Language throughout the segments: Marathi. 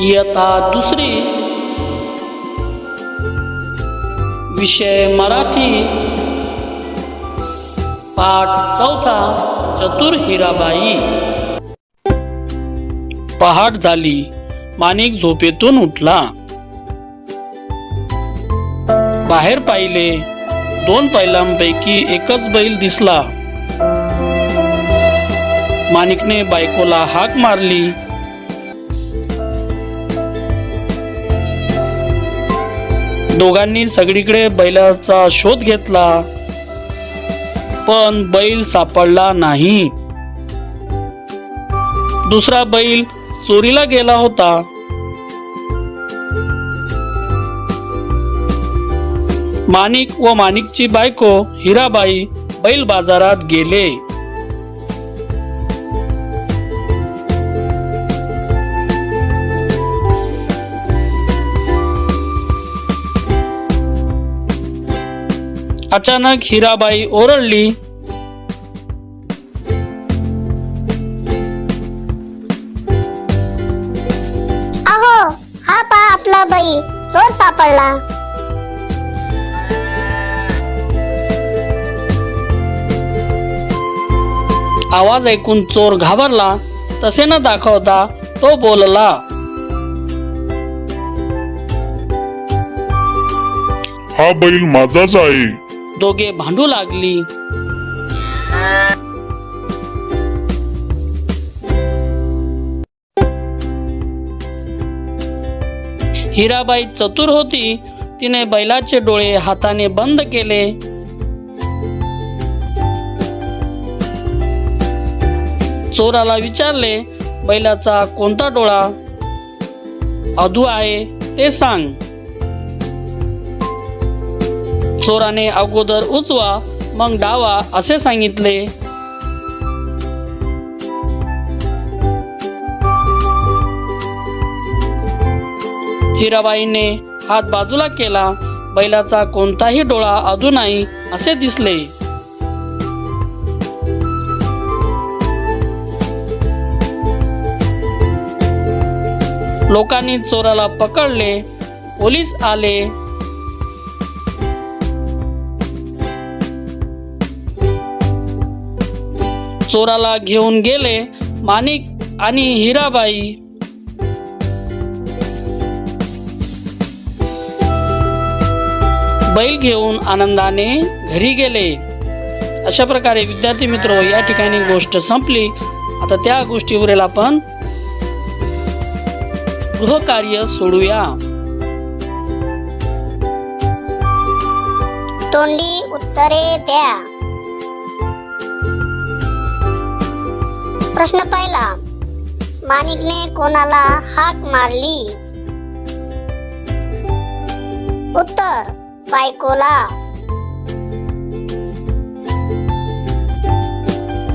इयता दुसरी. विषय मराठी. पाठ चौथा चतुर हिराबाई. पहाट झाली माणिक झोपेतून उठला. बाहेर पाहिले दोन बैलांपैकी एकच बैल दिसला. माणिकने बायकोला हाक मारली. दोघांनी सगळीकडे बैलाचा शोध घेतला. पण बैल सापडला नाही. दुसरा बैल चोरीला गेला होता. माणिक व माणिकची बायको हिराबाई बैल बाजारात गेले. अचानक हिराबाई ओरडली. अहो हा पहा आपला बैल चोर सापडला. आवाज ऐकून चोर घाबरला. तसे न दाखवता तो बोलला. हा बैल माझाच आहे. दोघे भांडू लागली. हिराबाई चतुर होती. तिने बैलाचे डोळे हाताने बंद केले. चोराला विचारले बैलाचा कोणता डोळा? अधू आहे ते सांग. चोराने अगोदर उजवा मग डावा असे सांगितले. हिराबाईने हात बाजूला केला. बैलाचा कोणताही डोळा अधू नाही असे दिसले. लोकांनी चोराला पकडले. पोलीस आले. चोराला घेऊन गेले माणिक आणि हिराबाई. बैल घेऊन आनंदाने घरी गेले. अशा प्रकारे विद्यार्थी मित्र या ठिकाणी गोष्ट संपली. आता त्या गोष्टीवरील आपण गृहकार्य सोडूया. तोंडी उत्तरे द्या. प्रश्न पहिला माणिकने कोणाला हाक मारली? उत्तर बायकोला.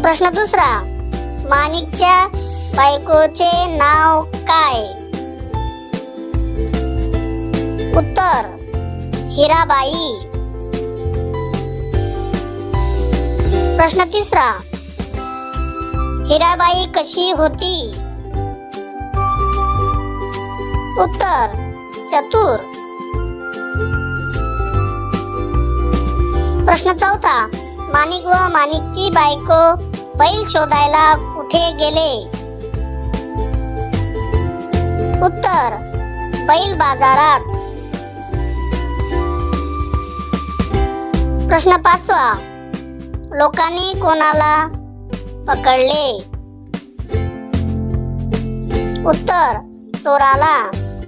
प्रश्न दुसरा माणिकच्या बायकोचे नाव काय? उत्तर हिराबाई. प्रश्न तिसरा हिराबाई कशी होती? उत्तर चतुर. प्रश्न चौथा माणिक व माणिकची बायको बैल शोधायला कुठे गेले? उत्तर बैल बाजारात. प्रश्न पाचवा लोकांनी कोणाला पकडले. उत्तर चोराला